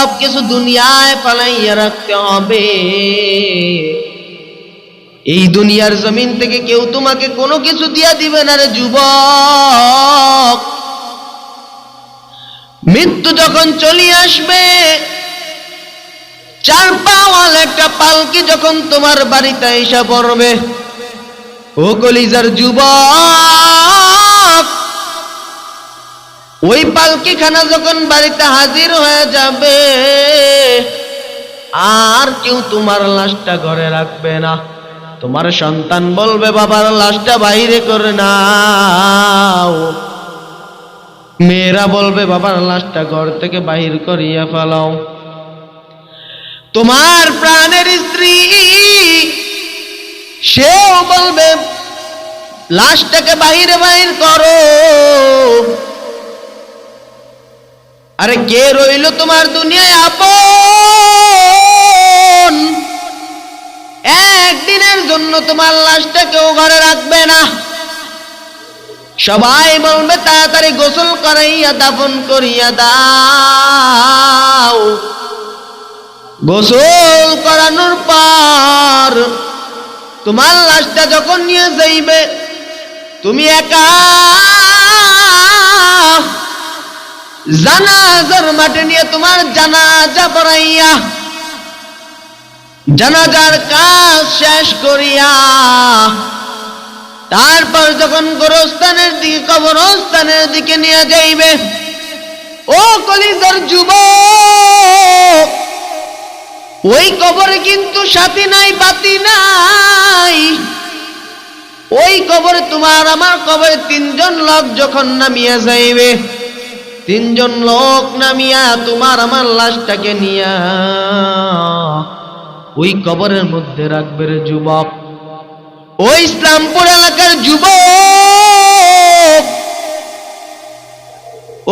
সব কিছু দুনিয়ায় পালাইয়া রাখতে হবে। এই দুনিয়ার জমিন থেকে কেউ তোমাকে কোনো কিছু দিয়া দিবে না রে যুবক। মৃত্যু যখন চলে আসবে চার পাওয়াল একটা পালকি যখন তোমার বাড়িতে এসে পড়বে। ও কলিজার যুবক ওই পালকি খানা যখন বাড়িতে হাজির হয়ে যাবে, আর কেউ তোমার লাশটা ঘরে রাখবে না। তোমার সন্তান বলবে, বাবার লাশটা বাইরে করে নাও। মেয়েরা বলবে, বাবার লাশটা ঘর থেকে বাহির করিয়া ফেলাও। তোমার প্রাণের স্ত্রী সেও বলবে, লাশটাকে বাহিরে বাহির করো। আরে কে রইল তোমার দুনিয়ায় আপন? একদিনের জন্য তোমার লাশটা কেউ ঘরে রাখবে না। সবাই বলবে, তাড়াতাড়ি গোসল করাইয়া দাফন করিয়া দাও। গোসল করানোর পর তোমার লাশটা যখন নিয়ে যাইবে, তুমি একা জানাজার মাঠে নিয়ে তোমার জানাজা পড়াইয়া, জানাজার কাজ শেষ করিয়া, তারপর যখন গোরস্থানের দিকে, কবরস্থানের দিকে নিয়ে যাইবে, ও কলিজার যুবক, ওই কবরে কিন্তু সাথী নাই, বাতি নাই। ওই কবরে তোমার, আমার কবরে তিনজন লোক যখন নামিয়া যাইবে তিনজন লোক নামিয়া তোমার আমার লাশটাকে নিয়া ওই কবরের মধ্যে রাখবে রে যুবক। ওই ইসলামপুর এলাকার যুবক।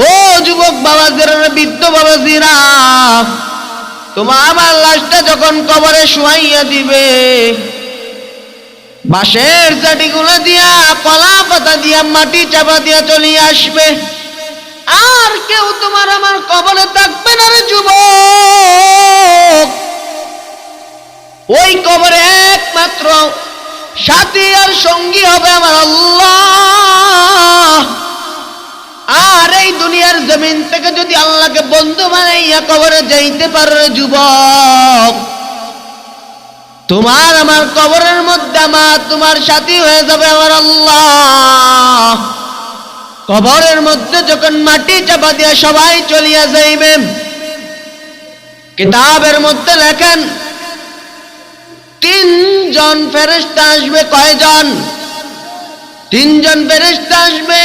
ও যুবক বাবাজিরা বৃদ্ধ বাবাজিরা, তোমার আমার লাশটা যখন কবরে শুয়াইয়া দিবে, বাঁশের চাটিগুলো দিয়া কলা পাতা দিয়া, মাটি চাপা দিয়া চলিয়ে আসবে। আর কেউ তোমার আমার কবরে থাকবে না রে যুবক। ওই কবরে একমাত্র সাথী আর সঙ্গী হবে আমার আল্লাহ। আর এই দুনিয়ার জমিন থেকে যদি আল্লাহকে বন্ধু বানাইয়া কবরে যাইতে পারো রে যুবক। তোমার আমার কবরের মধ্যে আমার, তোমার সাথী হয়ে যাবে আমার আল্লাহ। কবরের মধ্যে যখন মাটি চাপা দিয়ে সবাই চলিয়া যাইবে, কিতাবের মধ্যে লেখেন, তিনজন ফেরেস্তা আসবে, কয়জন? তিনজন ফেরেস্তা আসবে,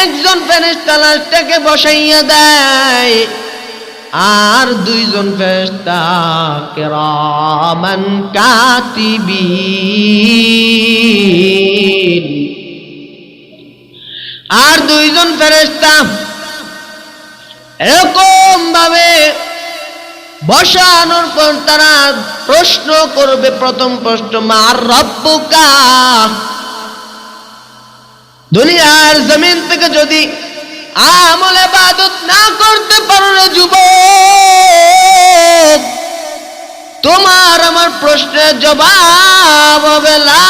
একজন ফেরেস্তা লাশটাকে বসাইয়া দেয়, আর দুইজন ফেরেস্তা কেরামান কাতিবিন দুইজন ফেরেস্তা এরকম ভাবে বসানোর পর তারা প্রশ্ন করবে, প্রথম প্রশ্ন মার রব্বুকা? দুনিয়ার জমিন থেকে যদি আমল ইবাদত না করতে পারো রে তোমার আমার প্রশ্নের জবাব হবে না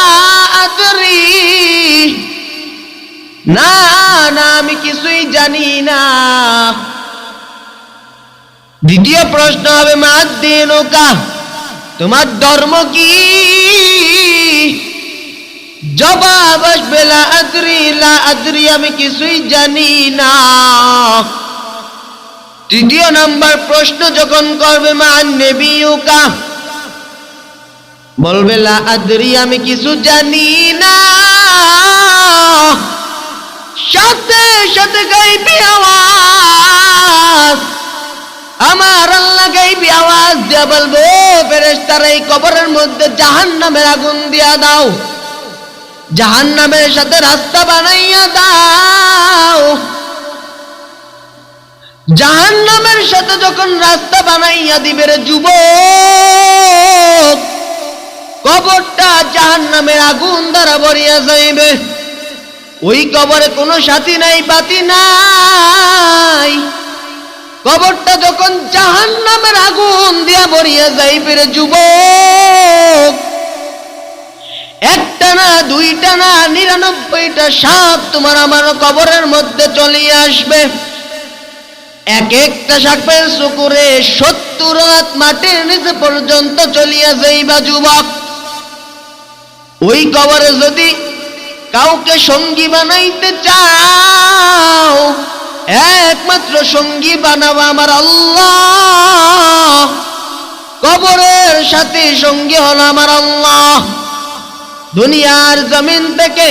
আমি কিছুই জানি না। দ্বিতীয় প্রশ্ন হবে, মাদ্দিনুকা, তোমার ধর্ম কি? জবাব আসবে, লা লা আমি কিছুই জানি না। তৃতীয় নাম্বার প্রশ্ন যখন করবে মা নেবিউকা বলবে, লা আদরি, আমি কিছু জানি না। সাথে সাথে গাইবি আওয়াজ। আমার আল্লাহ গাইবি আওয়াজ দিয়া বলব, ফেরেশতারা এই কবরের মধ্যে জাহান্নামের আগুন দিয়া দাও। জাহান্নামের সাথে রাস্তা বানাইয়া দাও। জাহান্নামের সাথে যখন রাস্তা বানাইয়া দিবে রে যুবক, কবরটা জাহান্নামের আগুন দ্বারা ভরিয়া যাইবে। ওই কবরে কোনো সাথী নাই, বাতি নাই। কবরটা যখন জাহান নামের আগুন দিয়া ভরিয়া যাইবে রে যুবক, একটা না, দুইটা না, নিরানব্বইটা সাপ তোমার আমার কবরের মধ্যে চলিয়ে আসবে। এক একটা সাপের শুকুরে সত্তর হাত মাটির নিচে পর্যন্ত চলিয়া যাইবা যুবক। ওই কবরে যদি কাউকে সঙ্গী বানাইতে চাও, একমাত্র সঙ্গী বানাবো আমার আল্লাহ। কবরের সাথে সঙ্গী হলো আমার আল্লাহ। দুনিয়ার জমিন থেকে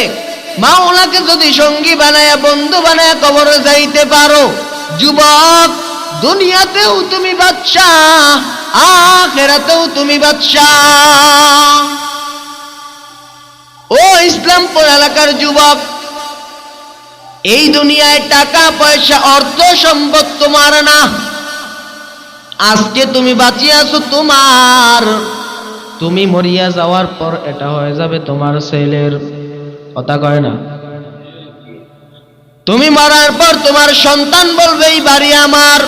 মাওলাকে যদি সঙ্গী বানায়া, বন্ধু বানায়া কবরে যাইতে পারো, যুবক, দুনিয়াতেও তুমি বাদশাহ, আখেরাতেও তুমি বাদশাহ। ও ইসলামপুর এলাকার যুবক, এই দুনিয়ায় টাকা, পয়সা, অর্থ, সম্পদ তোমার না। আজকে তুমি বাঁচিয়ে আছো তোমার। তুমি মরিয়া যাওয়ার পর এটা হয়ে যাবে তোমার ছেলের। কথা কয় না? তুমি মরার পর তোমার সন্তান বলবে, এই বাড়ি আমার।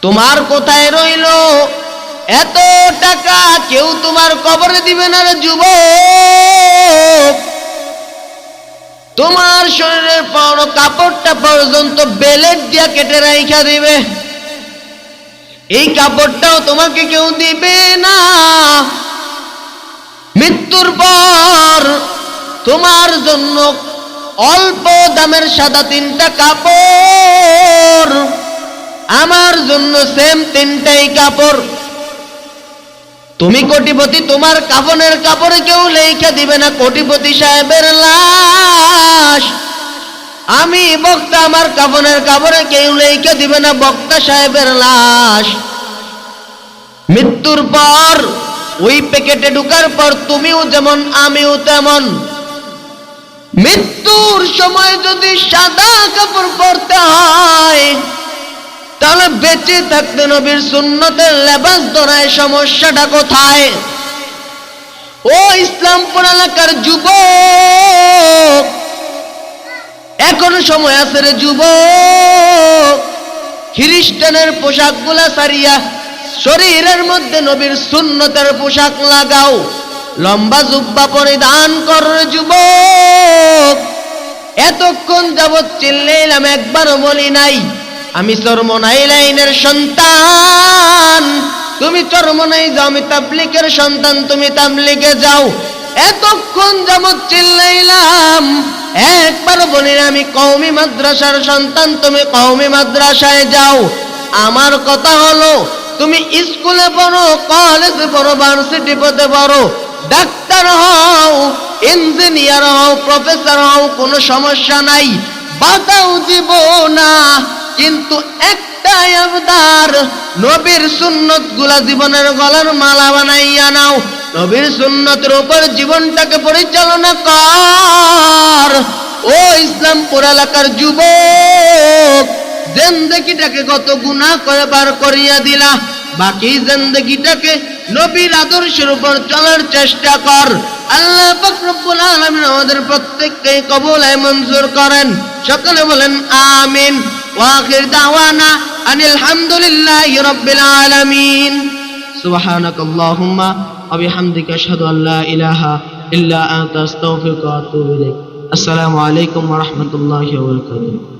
তোমার কোথায় রইল? এত টাকা কেউ তোমার কবরে দিবে না রে যুবক। তোমার শরীরের পর কাপড়টা পর্যন্ত বেলেট দিয়া কেটে রাইখা দিবে। এই কাপড়টাও তোমাকে কেউ দিবে না। মৃত্যুর পর তোমার জন্য অল্প দামের সাদা তিনটা কাপড়। আমার জন্য সেম তিনটাই কাপড়। তুমি কোটিপতি, তোমার কাফনের কাপড়ে কেউ লেখা দিবে না, কোটিপতি সাহেবের লাশ। আমি বক্তা, আমার কাফনের কাপড়ে কেউ লেখা দিবে না, বক্তা সাহেবের লাশ। মৃত্যুর পর, ওই প্যাকেটে ঢুকার পর তুমিও যেমন, আমিও তেমন। মৃত্যুর সময় যদি সাদা কাপড় পরতে হয় তাহলে বেঁচে থাকতে নবীর সুন্নতের লেবাস ধরায় সমস্যাটা কোথায়? ও ইসলামপুর এলাকার যুবক, এখন সময় আছে রে যুবক, খ্রিস্টানের পোশাকগুলা সারিয়া শরীরের মধ্যে নবীর সুন্নতের পোশাক লাগাও, লম্বা জুব্বা পরিধান কর যুবক। এতক্ষণ যাবৎ চিল্লাইলাম, একবারও বলি নাই। আমি চরমনাই লাইনের সন্তান। তুমি চরমনাই যাও, আমি তাবলিকের সন্তান, তুমি তাবলিকে যাও। এতক্ষণ যাবৎ চিল্লাইলাম, একবার বলিনা আমি কওমি মাদ্রাসার সন্তান, তুমি কওমি মাদ্রাসায় যাও। আমার কথা হলো, তুমি স্কুলে পড়ো, কলেজে পড়ো ভার্সিটি পড়তে পারো ডাক্তার হও ইঞ্জিনিয়ার হও প্রফেসর হও, কোনো সমস্যা নাই। বাধাও দিব না। কিন্তু একটাই আবদার, নবীর সুন্নতগুলা জীবনের গলার মালা বানাইয়া নাও। নবীর সুন্নতের উপর জীবনটাকে পরিচালনা কর। ও ইসলামপুর এলাকার যুবক, জেন্দেগিটাকে কত গুণা করে বার করিয়া দিলা। বাকি জেন্দেগিটাকে নবীর আদর্শের উপর চলার চেষ্টা কর। আল্লাহ রব্বুল আলামিন আমাদের প্রত্যেককে কবুলায় মঞ্জুর করেন। সকলে বলেন, আমিন। واخر دعوانا ان الحمد لله رب العالمين سبحانك اللهم وبحمدك اشهد ان لا اله الا انت استغفرك واتوب اليك السلام عليكم ورحمه الله وبركاته